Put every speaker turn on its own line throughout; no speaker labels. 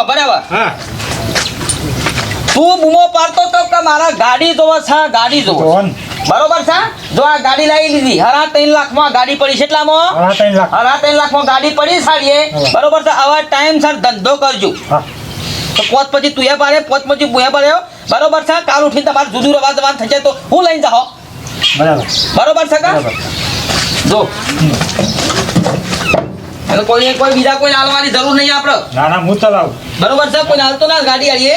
હું બરાબર.
હા.
તું બૂમો પાડતો તો કે મારા ગાડી જોવો છે ગાડી જોવો બરોબર છે? જો આ ગાડી લાવી લીધી. હરા ત્રણ લાખમાં ગાડી પડી છે એટલામાં?
હરા ત્રણ લાખ.
લાખમાં ગાડી પડી સાડીએ બરોબર છે? આવા ટાઈમ સર ધંધો કરજો. તો પોત પછી તું એ પાડે પોત પછી હું એ પાડ્યો બરોબર છે? કાલ ઉઠીને તમારે જુદું રવા જવાનું થઈ જાય તો હું લઈને જાઓ
બરાબર.
બરોબર છે કા? જો. એટલે કોઈ કોઈ બીજા કોઈ હાલવાની જરૂર નહીં આપણે.
ના ના હું ચલાવું.
બરોબર છે કોઈ હાલતો ના ગાડી હાલીએ.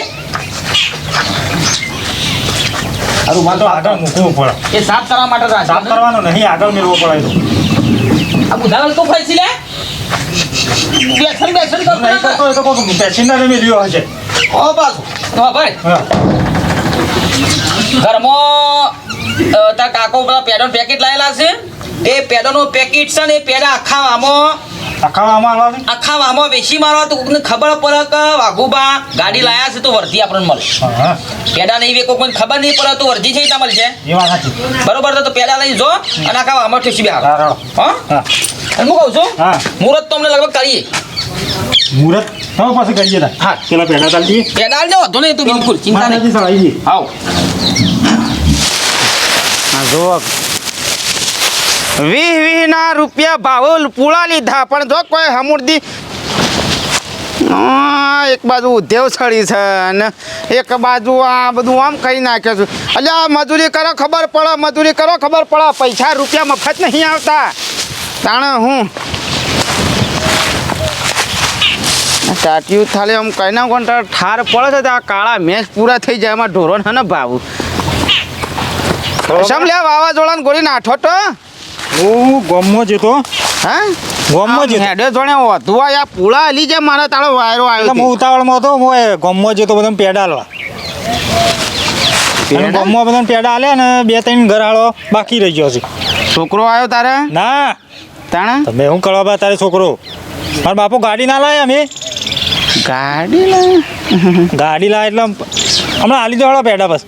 અરું માં તો આગળ મૂકવું પડે.
એ સાફ કરવા માટે
સાફ કરવાનો નહીં આગળ મેળવો પડે
આ બુધાવલ તો ફરી લે. બેસન બેસન
નહીં કરતો
કરતો
હોય તો કોઈ પેસેન્જર હશે.
ઓ બસ તો ભાઈ. ઘરમાં તાર કાકો પેલા પેડો પેકેટ લાયેલા છે. એ પેડોનું પેકેટ છે ને એ પેડા આખા આમાં
આખાવામાં આવવા દે
આખા આમાં વેચી મારવા તો કોકને ખબર પડે કે વાઘુબા ગાડી લાયા છે તો વર્ધી આપણને મળે
હા. હા
પેડા નહીં વેકો કોઈને ખબર નહીં પડે તો વર્ધી છે ત્યાં મળશે.
એ વાત સાચી.
બરોબર છે તો પેડા લઈને જો અને આખા આમાં ઠેસી બેહાડો. હા
હા?
અને હું કહું છું
હા.
મુહૂર્ત તો અમને લગભગ કરીએ.
મુહૂર્ત હવે પાછું કરીએ તા
હા.
પેલા પેડા ચાલી જઈએ
પેડા વાંધો નહીં તું બિલકુલ ચિંતા નહીં. આવ.
વીસ વીસ ના રૂપિયા ભાવ પૂળા લીધા. પણ જો કોઈ હમુરદી એક બાજુ ઉદ્યોગ સળી છે અને એક બાજુ આ બધું આમ કરી નાખ્યો છું. અલ્યા મજૂરી કરો ખબર પડે મજૂરી કરો ખબર પડે. પૈસા રૂપિયા મફત નહીં આવતા. તાણે હું? ટાટ્યું થાલે આમ કઈ ના કોણ ઠાર પડે છે આ કાળા મેચ પૂરા થઈ જાય એમાં ઢોરો ને ભાવું. સમ લે વાવાઝોડાને ગોળી નાઠો તો?
હું ગોમમાં જતો
હા?
ગોમમાં જતો
હેડે જોણે આ પૂળા હલી જાય મારા તાળો વાયરો આવ્યો
હું ઉતાવળમાં હતો હું ગોમમાં જતો બધા પેડા આલવા અને
પેડા?
ગોમમાં બધા પેડા હાલે ને બે ત્રણ ઘરાળો બાકી રહી ગયો છે.
છોકરો આવ્યો તારે?
ના.
તાણે?
તમે શું કરવા બા તારે છોકરો? મારા બાપુ ગાડી ના લાય અમે.
ગાડી લાવે
ગાડી લાય એટલે હમણાં હાલી દેવાળો પેડા બસ.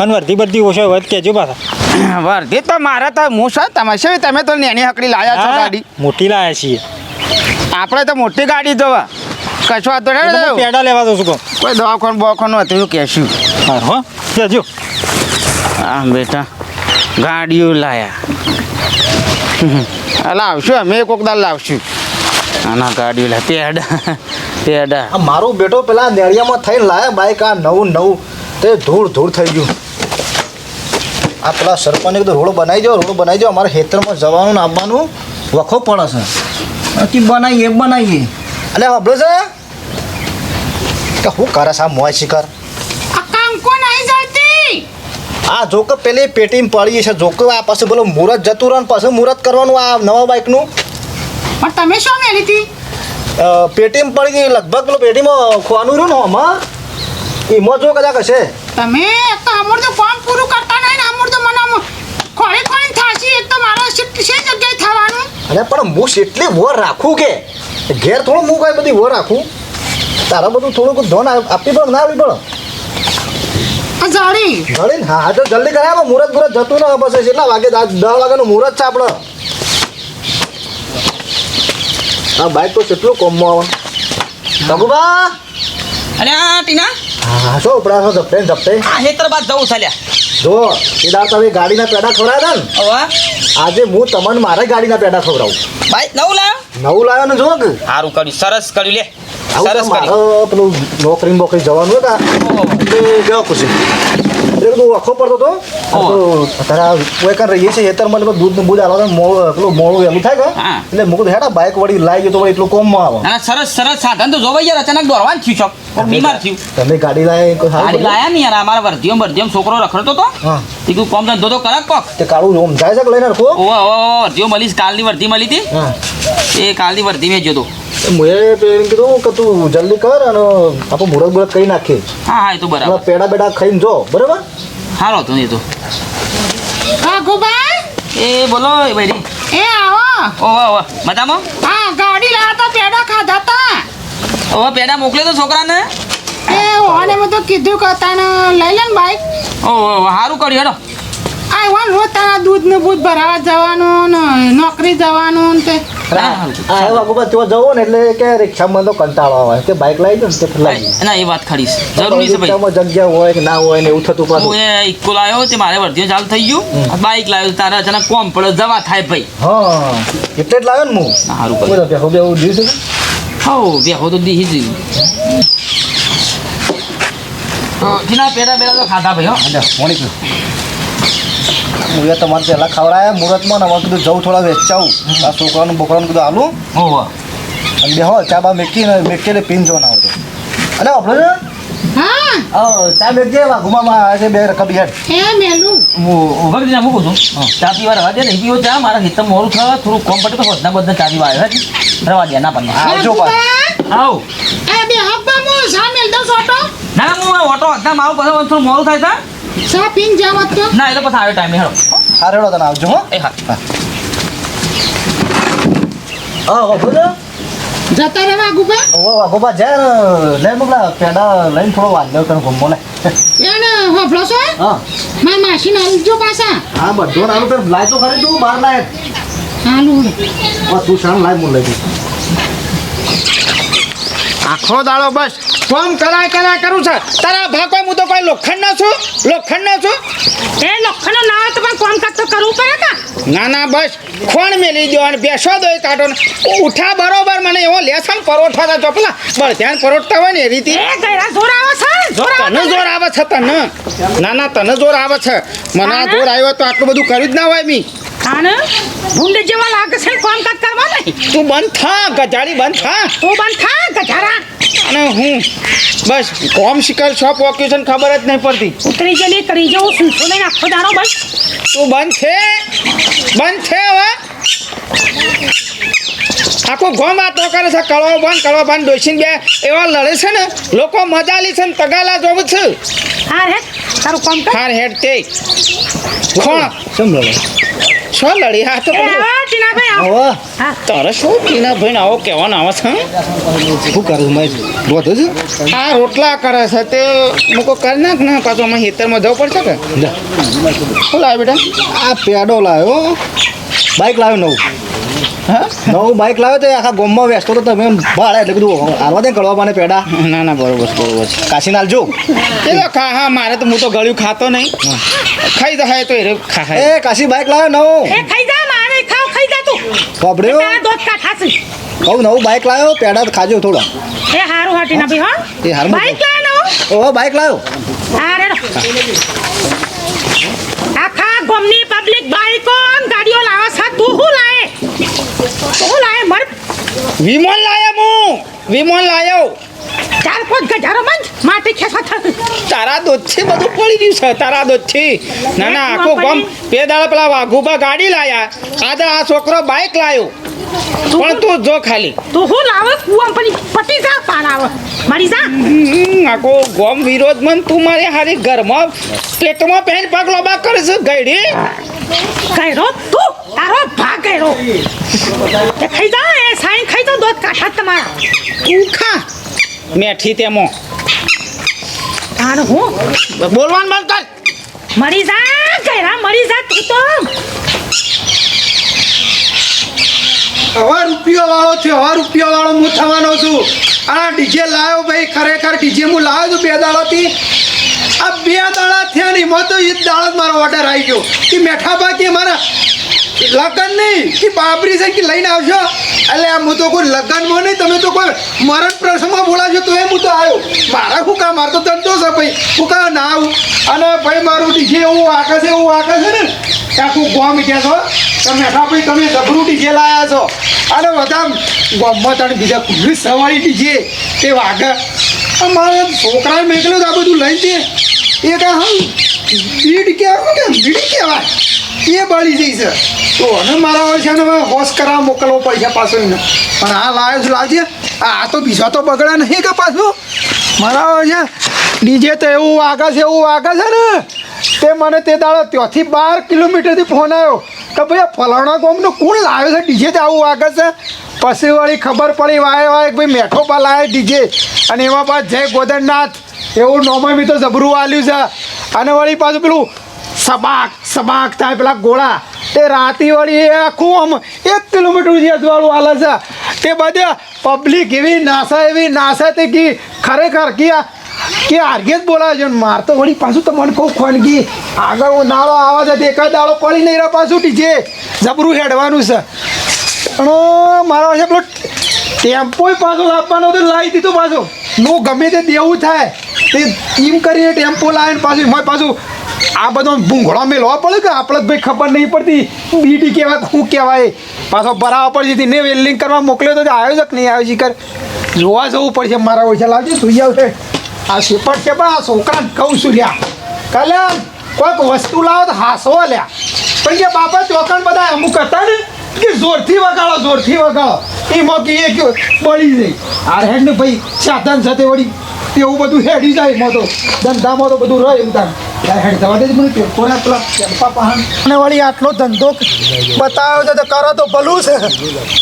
અને વર્ધી બધી ઓછો વધ કેજો પાછા.
વર્ધી તો મારે તો હું શું તમે શું તમે તો નેની હકડી લાયા છો ગાડી?
મોટી લાયા છીએ.
આપણે તો મોટી ગાડી જોવા. કશું વાંધો નહીં
પેડા લેવા દઉં છું
કોઈ દવાખાનું બવાખાનું હતું એવું કહેશું
હા હો.
હા બેટા ગાડીઓ લાયા. લાવશું અમે કોક દાલ લાવશું. આના ગાડીઓ લા પેડા પેડા.
આ મારો બેટો પેલા નેળિયામાં થઈને લાયા બાઈક આ નવું નવું. તે ધૂળ ધૂળ થઈ ગયું. આ પેલા સરપંચ કીધું રોડ બનાવી દો રોડ બનાવી દો અમારે ખેતરમાં જવાનું આવવાનું વખો પડે છે. નથી બનાવીએ બનાવીએ અને સાંભળો છે? કે શું કરે છે? આ મોય શિકાર.
કંકો નહીં જતી?
આ જોક પેલી પેટીમાં પડી છે જોક આ પાછું બોલો મુહૂર્ત જતું રહે ને પાછું મુહૂર્ત કરવાનું આ નવા બાઇકનું
પણ તમે શું મેલી હતી
પેટીમાં પડી ગઈ લગભગ પેલો પેટીમાં ખોવાનું રહ્યું ને આમાં એમાં જો કદાચ હશે.
તમે તો અમૂર તો કામ પૂરું કરતા નહીં ને અમૂર તો મને આમ ખોળે કોણે થાશી એક તો મારો શિફ્ટ છે જગ્યાએ થવાનું?
અરે પણ હું એટલી વર રાખું કે? ઘેર થોડું હું કઈ બધી વર રાખું? તારા બધું થોડુંક ધોન આપી આપવી પડે ના આવી
પણ જાણી
જાણી ને? હા હા તો જલ્દી કરાય મુહૂર્ત મુહૂર્ત જતું ને બસ એટલા વાગે દસ વાગ્યાનું મુહૂર્ત છે આપણે? હા બાઈક તો કેટલું કોમમાં આવે. તગુબા
અરે ટીના?
હા શું ઉપડા છો ઝપટે ને ઝપટે
આ હેતર બાદ જવું ચાલ્યા
જો સીધા તમે ગાડીના પેડા ખવડાવ્યા ને?
હવે?
આજે હું તમને મારે ગાડીના પેડા ખવડાવું.
ભાઈ નવું લાવ્યો
નવું લાવ્યો ને જો
સારું કર્યું સરસ કર્યું લે. સરસ કર્યું.
મારે પેલું નોકરી બોકરી જવાનું હતા ગયો ખુશી. એટલે બધું વખો પડતો હતો તો તારા કોઈ કાંઈ રહીએ છીએ ખેતરમાં એટલે દૂધ ને બૂધ આલો મોડું પેલું મોડું એવું થાય કે? એટલે મૂકું હેડા બાઇક વળી લાવી ગયો તો એટલું કોમ આવે.
ના સરસ સરસ સાધન તો જોવાઈ યાર અચાનક દોડવાનું થયું છો બીમાર થયું.
તમે ગાડી સારું
ગાડી? લાયા ને યાર અમારા વર્ધીઓ વર્ધીઓ છોકરો રખડતો તો.
હા.
કોમ ધંધો તો કરક કોક.
તે કાળું ઓમ જાય છે લઈને રખો?
ઓવા ઓવા વર્ધીઓ મળી કાલની વર્ધી મળી હતી. એ કાલની વર્ધી મેં જોતો
તો. મેં પેલું કીધું કે તું જલ્દી કર અને આપણે મુરત મુહૂર્ત કરી નાખીએ
હા હા એ તો બરાબર.
પેડા બેડા ખાઈને જો બરાબર?
સારો તું ને એ તો
વાઘુભાઈ
એ બોલો એ ભાઈ
એ આવો.
ઓહો ઓહો મજામાં?
હા ગાડી લાવતા પેડા ખાધા તા.
ઓહો પેડા મોકલે તો છોકરાને.
એ ઓને મેં તો કીધું કે તને લઈ લે ને બાઈક.
ઓહો સારું કર્યું હેડો.
આ વાન રોજ તારા દૂધ ને બૂધ ભરાવા જવાનું ને નોકરી જવાનું ને તે.
હા.
આ એ વાગોબા ત્યાં જવો ને એટલે કે રિક્ષામાં તો કંટાળો આવે. કે બાઇક લાવી દો ને તે ફલાઈ
ના એ વાત ખરી છે. જરૂરી છે ભાઈ.
રિક્ષામાં જગ્યા હોય કે ના હોય ને એવું થતું
હું
પાછું
એ ઇક્કો લાવ્યો તે મારે વર્ધીઓ ચાલુ થઈ ગયું. બાઈક લાવ્યો તારા અચાનક કોમ પડે જવા થાય ભાઈ.
હા એટલે જ લાવ્યો ને હું.
સારું કર્યું.
બોલો બેહો
હું તો દીહી જ. જીના પેડા પેડા તો ખાધા ભાઈ હો.
એટલે મોણી પીવું હું એ તમારે પહેલાં ખવડાયા મુહૂર્તમાં ને હવે કીધું જવું થોડા વેચાવું આ છોકરાનું બોકરાનું કીધું આલું
ઓહો
અને બેહો ચા બા મેકીને મેકીને પીન જોવાના ના આવતો અને આપણે ને
હા.
હા ચા મેકજે વાઘુમાં આવે છે બે રકમ હેડ
હે મેલું.
હું મૂકું છું. ચા પીવા રવા દે ને પીવો ચા. મારા હિતમ મોડું થવા થોડું કોમ પડે તો બધા બધા ચા પીવા આવ્યા છે. રવા દે ના પણ
આવજો
પણ
આવ.
એ બે હબ્બા મો
ના ના હું ઓટો હતા મારું પછી થોડું મોડું થાય તા.
સા પીન જાવત તો?
ના એ તો પછી આવે ટાઈમે હેડો
હા રેડો તને આવજો હો.
એ હા.
હા. હો બોલો.
જતા રહેવા ગુબા
ઓ વાઘોબા જાય ને લઈને મોકલા પેડા લઈને થોડો વાંધો કર ગમો લે.
એને હોફળો છો?
હા.
માર માસી નાલજો પાછા.
હા બધો નાનું તો લાય તો ખરી તું બહાર લાય.
હાલું
ઓ તું શાન લાય મું લઈ
આખો દાડો બસ. કોમ કરાય કરાય કરું છે. તારા ભાગો હું તો કોઈ લોખંડ છું. લોખંડ છું.
એ લોખંડ ના હોય તો પણ કોમ કાજ તો કરવું પડે ને.
ના ના બસ. ખોણ મેલી દો અને બેસો દો એ કાઢો ઉઠા બરોબર મને એવો લેસન પરોઠા હતા ચોપલા. બળ ધ્યાન પરોઠતા હોય ને એ રીતે.
જોર આવે છે
તને જોર આવે છે તને. ના ના તને જોર આવે છે. મને જોર આવ્યો તો આટલું બધું કર્યું જ ના હોય મી.
ખાને? ભૂંડે જેવા લાગે છે કામ કાજ કરવા નહીં
તું બંધ થા ગજાડી બંધ થા.
તું બંધ થા ગજારા.
અને હું બસ કોમ શિકાર શોપ ઓક્યુશન ખબર જ નહીં પડતી.
ઉતરી ગયેલી તરી જેવું સૂંસો લઈને આખો દાડો બસ.
તું બંધ છે બંધ છે હવે. આખો ગોમ વાતો કરે છે કળવા બંધ કળવા બંધ ડોસીને બે એવા લડે છે ને લોકો મજા લે છે ને તગાલા જોવું છે.
હા રે તારું કોમ કર.
હા હેડ તે. કોણ?
કેમ લડે?
શું લડી? હા તો તારે શું ટીના ભાઈ આવો કહેવાનો આવે છે હં?
શું કરું મેં રોધો છું
આ રોટલા કરે છે તે મૂકો કરી નાખ ને પાછું અમે હેતરમાં જવું પડશે કે? શું બેટા.
આ પેડો લાવ્યો. બાઇક લાવ્યો નવું.
હા?
નવું બાઇક લાવ્યો તો એ આખા ગોમમાં વેચતો તો તમે ભાડે એટલે કીધું હાલવા દે કળવા પાને પેડા.
ના ના બરોબર બરોબર છે.
કાશી નાલજો
એ તો ખા હા મારે તો હું તો ગળ્યું ખાતો નહીં. ખાઈ તો હોય તો એ ખા
એ. કાશી બાઇક લાવ્યો નવું.
એ ખાઈ જા મારે ખાવ ખાઈ જા તું.
કપડ્યો
તારા દોત કાઠા છે
કહું નવું બાઇક લાવ્યો પેડા ખાજો થોડા.
એ હારું હા ટીનાભાઈ હા.
એ હારું
બાઇક લાવ્યો
ઓ બાઇક લાવ્યો.
હા રેડો. ગોમની પબ્લિક બાઈકો અને ગાડીઓ લાવે છે. તું શું લાવે? તું લાવે મર
વિમોન લાયો હું. વિમોન લાયો.
ચાર પાંચ ગજારો મંજ માટે ખેસા
તારા દોધથી બધું પડી ગયું છે તારા દોધથી ના ના આખો ગમ. બે દાડા પેલા વાઘુબા ગાડી લાયા. આજે આ છોકરો બાઈક લાયો. પણ તું જો ખાલી.
તું હું લાવે? કુવા પડી પટી જા પાર આવે. મરી જા.
આખો ગોમ વિરોધ મન તું મારે હારી ઘરમાં પેટમાં પહેન પગ લોબા કરે છે ગઈડી
ગયરો તું તારો ભાગ ગયરો. ખાઈ જા એ સાઈન ખાઈ જા દોત કાઠા તમારા.
તું ખા. મેઠી તેમો
તાર હું?
બોલવાનું બંધ કર.
મરી જા ગયરા મરી જા તું તો.
હવે રૂપિયો વાળો થયો હવે રૂપિયો વાળો હું થવાનો છું. આ ડીજે લાવ્યો ભાઈ, ખરેખર ડીજે હું લાવ્યો છું બે દાડાથી. આ બે દાડા થયા નહીં એમાં તો એ દાડો જ મારો ઓર્ડર આવી ગયો. એ મેઠા બાકી મારા લગ્ન નહીં, કે બાબરી છે કે લઈને આવશો? એટલે આમ હું તો કોઈ લગ્નમાં નહીં, તમે તો કોઈ મરણ પ્રસંગમાં બોલાવશો, તો એમ હું તો આવ્યો. મારા કામ મારો તો ધંધો છે ભાઈ. હું કા ના આવું. અને ભાઈ, મારું ડીજે એવું આકે છે, એવું આકે છે ને કે આખું ગોમ ગયા છો. તમે હા ભાઈ, તમે જબરું ડીજે લાયા છો. અને બધા ગોમમાં તને બીજા કુલી સવારી ડીજે તે વાગે. મારે છોકરાએ મેકલ્યો તો આ બધું લઈ દે. એ કાં હમ, બીડ કહેવાય કે બીડી કહેવાય. એ બળી જઈ છે. તો અને મારા હોય છે ને હવે હોશ કરાવવા મોકલવો પડશે પાછો એને. પણ આ લાવ્યો છે, લાવજે. આ તો બીજા તો બગડા નહીં કે પાછું? મારા હોય છે ડીજે તો એવું વાગે છે, એવું વાગે છે ને. તે મને તે દાડો ત્યાંથી બાર કિલોમીટરથી ફોન આવ્યો કે ભાઈ ફલાણા ગામનો કોણ લાવ્યો છે? ડીજે તો આવું વાગે છે. પછી વળી ખબર પડી, વાય વાય ભાઈ મેઠો પા લાવે ડીજે. અને એમાં પાછ જય ગોદરનાથ એવું નોમાં તો જબરું આલ્યું છે. અને વળી પાછું પેલું સબાક સબાક થાય પેલા ગોળા. તે રાતી વળી એ આખું આમ એક કિલોમીટર જેટલું હાલે છે. તે બધે પબ્લિક એવી નાસા એવી નાસા તે કી ખરેખર કે કે આર્ગે જ બોલાવે છે માર તો વળી પાછું તમને કહું ખોનગી આગળ હું નાળો આવે છે એકાદ દાડો પડી નહીં રહ્યા પાછું ટીજે જબરું હેડવાનું છે. પણ મારા પાસે પેલો ટેમ્પો પાછો લાવવાનો તો લાવી દીધો પાછું. નો ગમે તે દેવું થાય. તે એમ કરીને ટેમ્પો લાવીને પાછું એમાં પાછું આ બધો ભૂંગળો મેળવા પડે કે આપણે ભાઈ ખબર નહીં પડતી. બીડી કહેવાય શું કહેવાય? પાછો ભરાવા પડશે ને વેલ્ડિંગ કરવા મોકલ્યો તો આવ્યો નહીં આવ્યો છે કર જોવા જવું પડશે મારા ઓછા લાવજો સુઈ આવશે આ શેપટ છે પણ આ છોકરાને કહું છું લ્યા. કાલે કોઈક વસ્તુ લાવો તો હાસો લ્યા. પણ કે બાપા ચોકણ બધા અમુક હતા ને, કે જોરથી વગાડો જોરથી વગાડો. એમાં કે એ બળી જાય આ હેડ ને ભાઈ, સાધન સાથે વળી એવું બધું હેડી જાય એમાં તો. ધંધામાં તો બધું રહે એમ તાર. વળી આટલો ધંધો બતાવ્યો તો કરો તો ભલું છે.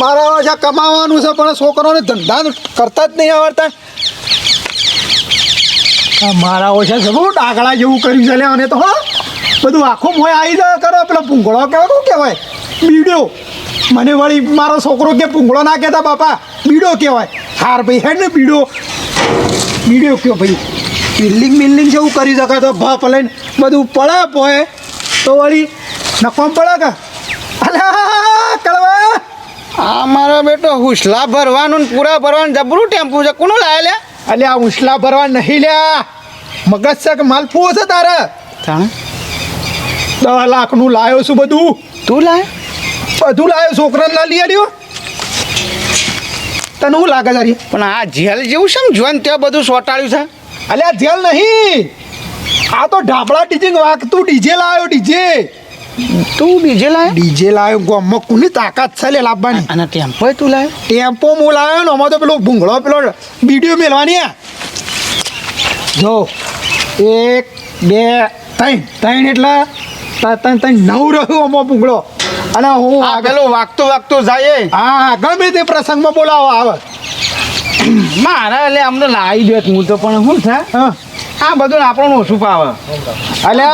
મારા જ્યાં કમાવાનું છે, પણ છોકરોને ધંધા કરતા જ નહીં આવડતા. મારા ઓછા જબરું ડાગળા જેવું કર્યું છે અને તો, હા. બધું આખો મોય આવી જાય, કરો. પેલો ભૂંગળો શું કહેવાય? બીડ્યો મને વળી મારો છોકરો કે ભૂંગળો ના કહેતા, બાપા, બીડો કહેવાય. હાર ભાઈ, હેડ ને બીડો. બીડ્યો કયો ભાઈ? બિલ્ડિંગ બિલ્ડિંગ જેવું કરી શકે તો ભાપ લઈને બધું પડે પોએ તો વળી નફામ પડે કે અલા કળવા
આ મારો બેટો હુસલા ભરવાનું પૂરા ભરવાનું જબરું ટેમ્પુ છે. કોનું લાવે લે?
અલ્યા હુસલા ભરવા નહીં લ્યા મગજ છે કે માલ ફૂવો છે તારે?
તાણે?
દસ લાખનું લાયો છું બધું.
તું લાય?
બધું લાયો છોકરાને ના લઈ આવ્યો તને હું લાગે તારી?
પણ આ જેલ જેવું છે ને જોઈને ત્યાં બધું સોટાડ્યું છે?
અલ્યા જેલ નહીં. આ તો ઢાબળા ટીચિંગ વાગતું ડીજે લાવ્યો ડીજે.
તું ડીજે લાયો?
ડીજે લાવ્યો ગોમમાં કોની તાકાત છે લે લાવવાની.
અને ટેમ્પો તું લાવે
ટેમ્પો હું લાવ્યો ને આમાં તો પેલો ભૂંગળો પેલો બીડીઓ મેળવાની આ જો એક બે ત્રણ. ત્રણ એટલે ત્રણ ત્રણ નવ રહ્યું આમાં ભૂંગળો. અને હું આગળ
વાગતું વાગતું જાય
હા ગમે તે પ્રસંગમાં બોલાવો આવે.
મારા એટલે અમને લાવી દે હું તો પણ શું છે
હા.
આ બધું આપણને ઓછું પાવે
એટલે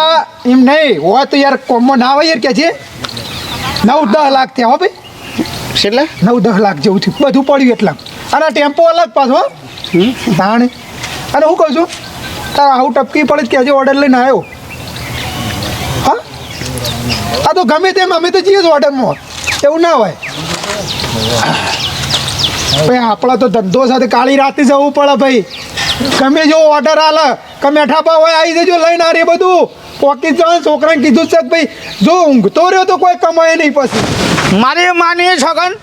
એમ નહીં હોય તો યાર કોમમાં ના હોય યાર કે છે નવ દસ લાખ ત્યાં હો ભાઈ.
એટલે
નવ દસ લાખ જેવું થયું. બધું પડ્યું એટલા. અને ટેમ્પો અલગ પાછો તાણે અને હું કહું છું તારા આવું ટપકી પડે જ કહેજો ઓર્ડર લઈને આવ્યો. હા? આ તો ગમે તેમ અમે તો જઈએ જ ઓર્ડરમાં એવું ના હોય. આપણા તો ધંધો સાથે કાળી રાતે જવું પડે ભાઈ. તમે જો ઓર્ડર આલે, કે ઠાપા હોય આવી જજો, લઈને આ રે બધું. પોકી જવાનું છોકરાને કીધું છે ભાઈ, જો ઊંઘતો રહ્યો તો કોઈ કમાય નહીં પછી.
મારી માની છગન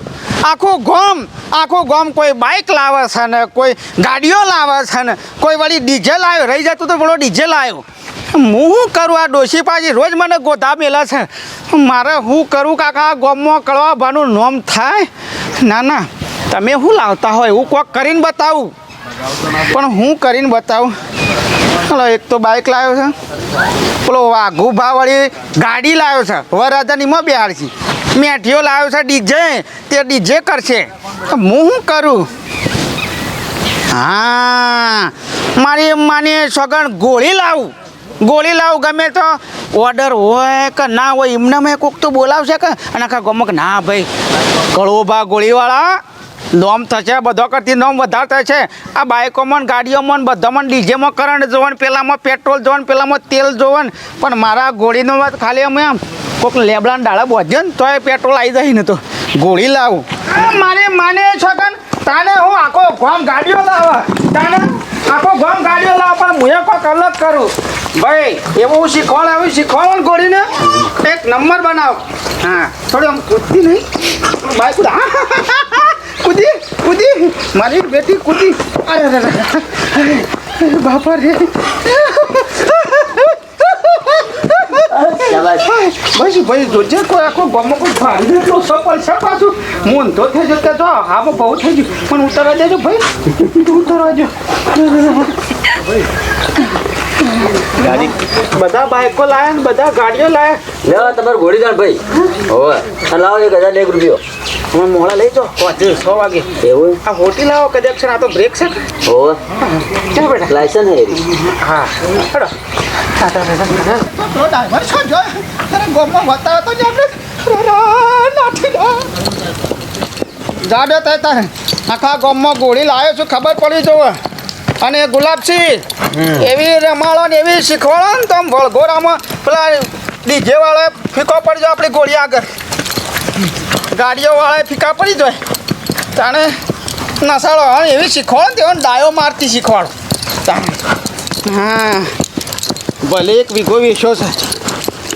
આખું ગોમ આખું ગોમ કોઈ બાઇક લાવે છે ને, કોઈ ગાડીઓ લાવે છે ને, કોઈ વળી ડીઝે લાવ્યો, રહી જતું તો બોલો ડીઝે લાવ્યો. હું શું કરું આ ડોશી પાછી? રોજ મને ગોધા મેલા છે. મારે હું કરું કાકા? ગોમમાં કળવા ભાનું નોમ થાય? ના ના. તમે શું લાવતા હોય હું કોક કરીને બતાવું. પણ હું કરીને બતાવું. હલો, એક તો બાઇક લાવ્યો છે. પેલો વાઘુ ભાવવાળી ગાડી લાવ્યો છે. વરરાજાનીમાં બિહાર છે. મેઠીઓ લાવ્યો છે ડીજે. તે ડીજે કરશે. હું શું કરું? હા, મારી માની સગણ ગોળી લાવું. ગોળી લાવું ગમે તો ઓર્ડર હોય કે ના હોય, એમને મેં કોક તો બોલાવશે કે? અને આખા ગમક ના ભાઈ કળોભા ગોળીવાળા નોમ થશે બધો કરતી નોમ વધારે છે. આ બાઇકોમાં ગાડીઓમાં બધામાં ડીજેમાં કરંટ જોવાનું, પેલામાં પેટ્રોલ જોવાનું, પેલામાં તેલ જોવાનું. પણ મારા ગોળીનો વાત ખાલી અમે આમ કોઈક લેબડાને ડાળા બોધ્યો ને, તોય પેટ્રોલ આવી જાય ને તો. ગોળી લાવું. મારે માને છગન તાને હું આખો ગોમ ગાડીઓ લાવવા તાને આખો ગોમ ગાડીઓ લાવવા પણ હું કોઈક અલગ કરું. ભાઈ, એવું હું શીખવાડ આવ્યું શીખવાડો ગોળીને, એક નંબર બનાવ. હા, થોડી આમ કૂદતી નહીં. બાઈક હા કૂદી કૂદી મારી બેટી કૂદી. અરે અરે અરે બાપા રે. બસ ભાઈ જોજે કોઈ આખો ગામમાં કોઈ ભાઈ તો સફળ છે પાછું. હું તો થઈ જતો તો હામાં બહુ થઈ ગયું. પણ ઉતરવા દેજો ભાઈ. ઉતરવા દો ગાડી. બધા બાઈકો લાયા ને બધા ગાડીઓ લાયા.
લેવા તમારે ઘોડી જાણ ભાઈ હોવે લાવો એક હજાર એક રૂપિયો.
તમે મોડા લઈ જાઓ પહોંચે છ વાગે.
એવું
આ હોટી લાવો કદાચ છે ને આ તો બ્રેક છે
હોવે
ચાલો બેટા.
લાયસન્સ હે
હા. હેડો.
પેલો ડ્રાઈવર છો જો ગોમમાં તો જ આપણે
જાડે તે તારે. આખા ગામમાં ગોળી લાવ્યો છું ખબર પડી જોવે. અને ગુલાબસિંહ એવી રમાડો ને એવી શીખવાડો ને તો વળઘોરામાં પેલા ડીજે વાળો ફીકો પડી જાય આપણી ગોળી આગળ. ગાડીઓ વાળા ફીકા પડી જાય. તાણે નસાડો હા એવી શીખવાડો ને ડાયો મારતી શીખવાડો. હા. ભલે એક વીઘો વેચ્યો છે.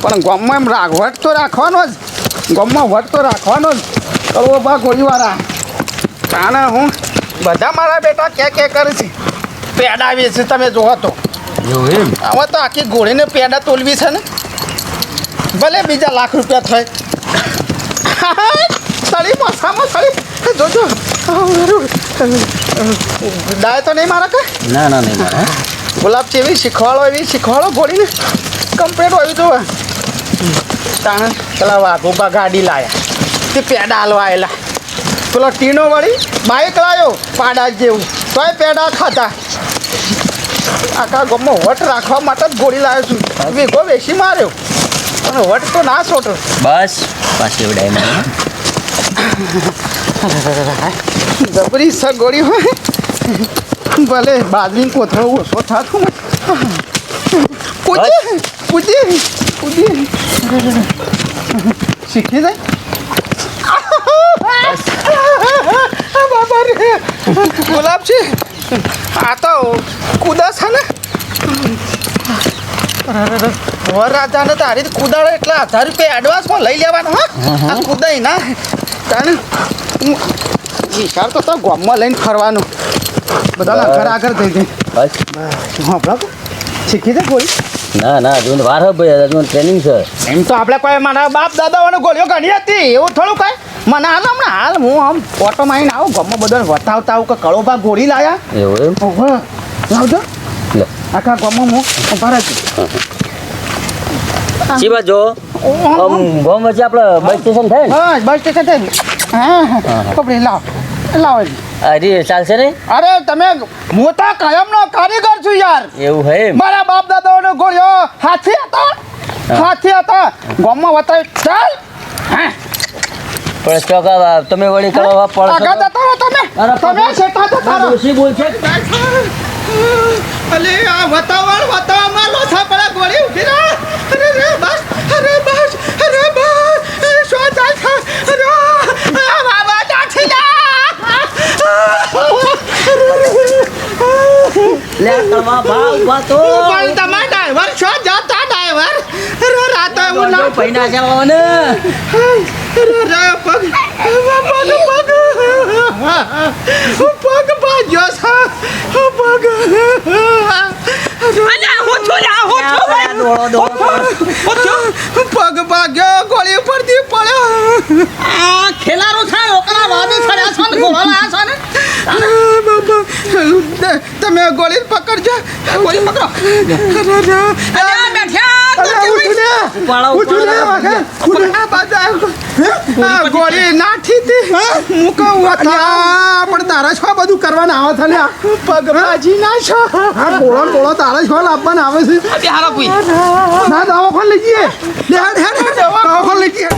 પણ ગમમાં એમ રાખ વટ તો રાખવાનો જ. ગમમાં વટ તો રાખવાનો જ. કરવો બા ગોળીવાળા તાણે હું બધા મારા બેટા કે કે કરે છે. પેડા છે તમે જોવો તો. હવે તો આખી ગોળીને પેડા તોલવી છે ને. ભલે બીજા લાખ રૂપિયા થાય. સળી મસામાં સળી જોજો ડાય તો નહીં મારા કે?
ના ના નહીં મારા.
ગુલાબ જેવી શીખવાડો એવી શીખવાડો ગોળીને. કમ્પ્લીટ હોય તો તાણે પેલા વાઘોબા ગાડી લાયા. તે પેડા હાલવા આવેલા પેલો ટીનો વળી બાઇક લાવ્યો પાડા જેવું. તોય પેડા ખાતા આખા ગમો વટ રાખવા માટે જ ગોળી લાવ્યો છું. વેગો વેસી માર્યો. અને વટ તો ના છોટો.
બસ પાછી ઉડાય મને
જબરી સ ગોળી હોય. ભલે બાજરી કોથળો ઓછો થાતું પૂજી પૂજી પૂજી શીખી જાય? બાબા રે. ગુલાબ છે આ તો કુદા છે ને? વરરાજાને તારી કુદાડો એટલે હજાર રૂપિયા એડવાન્સમાં લઈ લેવાનો હા? કુદાઈ ના? તને હું વિચાર તો તો ગામમાં લઈને ફરવાનું. બધાના ઘર આગળ થઈ જઈ.
બસ.
હા શીખી દે કોઈ
ના ના હજુ વાર હે ભાઈ. હજુ ટ્રેનિંગ છે.
એમ તો આપણે કોઈ મારા બાપ દાદાઓને ગોળીઓ ઘણી હતી. એવું થોડું કઈ? મને હાલ હમણાં હાલ હું આમ ઓટોમાં આવીને આવું ગામમાં બધાને વતાવતા આવું કે કળોભા ગોળી લાયા.
એવું એમ?
લાવજો. આખા ગામમાં હું ઊભા રહેજો
શી બાજુ?
ઓહો.
આમ ગોમ વચ્ચે આપણે બસ સ્ટેશન થાય ને?
હા બસ સ્ટેશન થાય હા કપડી લાવ. લાવ
અરે ચાલશે ને
અરે તમે હું તો કાયમનો કારીગર છું યાર.
એવું હે
મારા બાપ દાદાઓનો ગોળ્યો હાથી હતા. હાથી હતા. ગામમાં વતાય ચાલ. હા.
પણ ચોકા તમે વળી કરવા
આગળ જતા રહો તમે.
અરે
તમે શેઠા જતા રહો.
ડોશી બોલ છે.
અલે આ વતાવણ વતાવણમાં લોથા પડે ગોળી ઊભી રહે. અરે રે બસ અરે બસ અરે બસ. અરે શું થાય અરે આ બાબા
લે તમા ભાવ વાતો
પણ તમે ડ્રાઈવર છો જાતા ડ્રાઈવર. રાતે એવું ના
પૈના જવાને
અરે રે પગ પગ પગ પગ બાજ્યો છે પગ
અલ્યા હું છું લ્યા હું છું
દોડો દોડો
પગ ભાગ્યો ગોળી ઉપરથી પડ્યો.
આ ખેલારો છે ઓકરા વાદે છડ્યા છે ગોળા લાયા છે ને.
તમે ગોળી પકડજો. ગોળી પકડો. અરે હું? તારા છો બધું કરવાના આવે છે ને? ના છો. આ ગોળો ગોળો તારા છો લાવવાના આવે છે. ના દવાખાને લઈ જઈએ. લે હેડ હેડ દવાખાને લઈ જઈએ.